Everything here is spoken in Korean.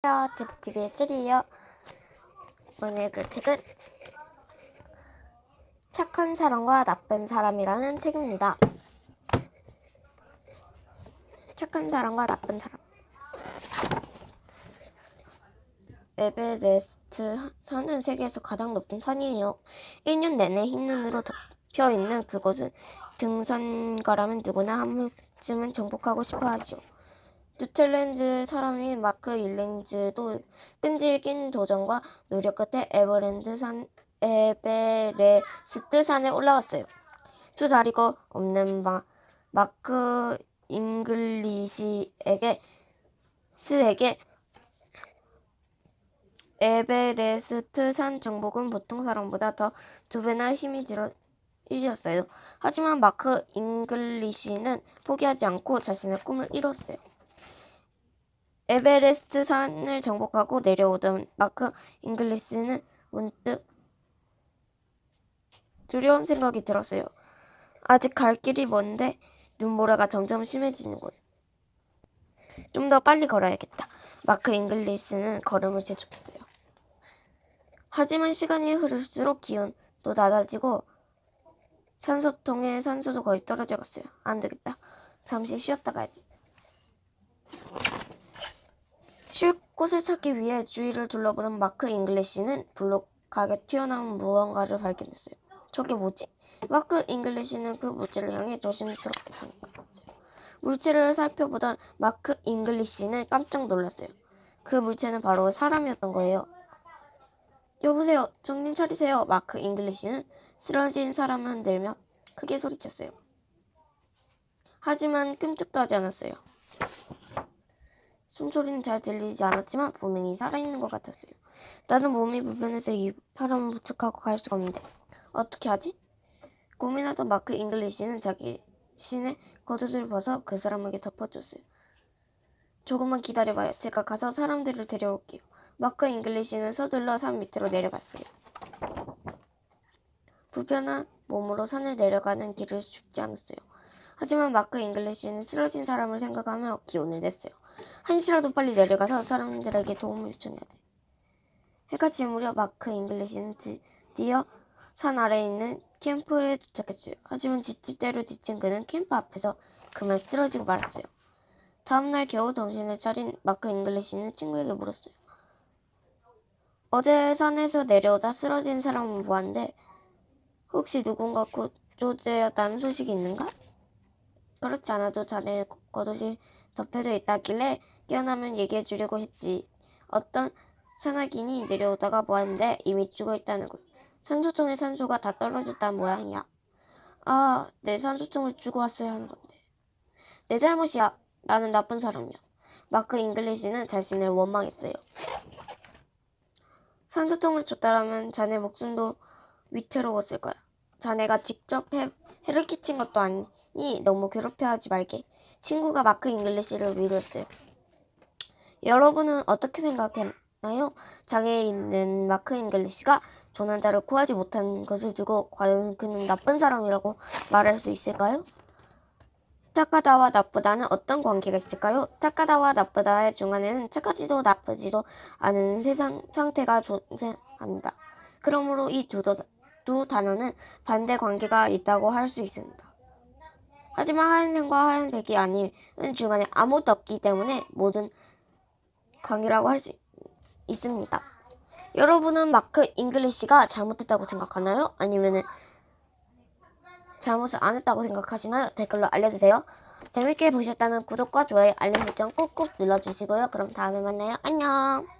안녕하세요. 제부TV의 쯔리예요. 오늘 그 책은 착한 사람과 나쁜 사람이라는 책입니다. 착한 사람과 나쁜 사람. 에베레스트 산은 세계에서 가장 높은 산이에요. 1년 내내 흰 눈으로 덮여 있는 그곳은 등산가라면 누구나 한 번쯤은 정복하고 싶어 하죠. 뉴텔랜드 사람인 마크 일렌즈도 끈질긴 도전과 노력 끝에 에버랜드 산 에베레스트 산에 올라왔어요. 두 다리가 없는 마, 마크 잉글리시에게 스에게 에베레스트 산 정복은 보통 사람보다 더 두 배나 힘이 들어 일이었어요. 하지만 마크 잉글리시는 포기하지 않고 자신의 꿈을 이뤘어요. 에베레스트 산을 정복하고 내려오던 마크 잉글리스는 문득 두려운 생각이 들었어요. 아직 갈 길이 먼데 눈보라가 점점 심해지는군. 좀 더 빨리 걸어야겠다. 마크 잉글리스는 걸음을 재촉했어요. 하지만 시간이 흐를수록 기온도 낮아지고 산소통의 산소도 거의 떨어져 갔어요. 안 되겠다. 잠시 쉬었다 가야지. 쉴 곳을 찾기 위해 주위를 둘러보던 마크 잉글리시는 불룩하게 튀어나온 무언가를 발견했어요. 저게 뭐지? 마크 잉글리시는 그 물체를 향해 조심스럽게 다가갔어요. 물체를 살펴보던 마크 잉글리시는 깜짝 놀랐어요. 그 물체는 바로 사람이었던 거예요. 여보세요. 정신 차리세요. 마크 잉글리시는 쓰러진 사람을 흔들며 크게 소리쳤어요. 하지만 끔찍도 하지 않았어요. 숨소리는 잘 들리지 않았지만 분명히 살아있는 것 같았어요. 나는 몸이 불편해서 이 사람을 부축하고 갈 수가 없는데 어떻게 하지? 고민하던 마크 잉글리시는 자기 신의 겉옷을 벗어 그 사람에게 덮어줬어요. 조금만 기다려봐요. 제가 가서 사람들을 데려올게요. 마크 잉글리시는 서둘러 산 밑으로 내려갔어요. 불편한 몸으로 산을 내려가는 길을 쉽지 않았어요. 하지만 마크 잉글리시는 쓰러진 사람을 생각하며 기운을 냈어요. 한시라도 빨리 내려가서 사람들에게 도움을 요청해야 돼. 해가 질 무렵 마크 잉글리시는 드디어 산 아래에 있는 캠프에 도착했어요. 하지만 지치대로 지친 그는 캠프 앞에서 그만 쓰러지고 말았어요. 다음날 겨우 정신을 차린 마크 잉글리시는 친구에게 물었어요. 어제 산에서 내려오다 쓰러진 사람은 보았는데 혹시 누군가 구조되었다는 소식이 있는가? 그렇지 않아도 자네의 겉옷이 덮여져 있다길래 깨어나면 얘기해 주려고 했지. 어떤 산악인이 내려오다가 보았는데 이미 죽어 있다는 걸. 산소통의 산소가 다 떨어졌다는 모양이야. 아, 내 산소통을 주고 왔어야 하는 건데. 내 잘못이야. 나는 나쁜 사람이야. 마크 잉글리시는 자신을 원망했어요. 산소통을 줬다라면 자네 목숨도 위태로웠을 거야. 자네가 직접 해, 해를 끼친 것도 아니 니 너무 괴롭혀하지 말게. 친구가 마크 잉글리시를 위로했어요. 여러분은 어떻게 생각했나요? 장애에 있는 마크 잉글리시가 조난자를 구하지 못한 것을 두고 과연 그는 나쁜 사람이라고 말할 수 있을까요? 착하다와 나쁘다는 어떤 관계가 있을까요? 착하다와 나쁘다의 중간에는 착하지도 나쁘지도 않은 세상 상태가 존재합니다. 그러므로 이두두 단어는 반대 관계가 있다고 할 수 있습니다. 하지만 하얀색과 하얀색이 아닌 중간에 아무것도 없기 때문에 모든 관계라고 할 수 있습니다. 여러분은 마크 잉글리시가 잘못했다고 생각하나요? 아니면은 잘못을 안 했다고 생각하시나요? 댓글로 알려주세요. 재밌게 보셨다면 구독과 좋아요, 알림 설정 꾹꾹 눌러주시고요. 그럼 다음에 만나요. 안녕!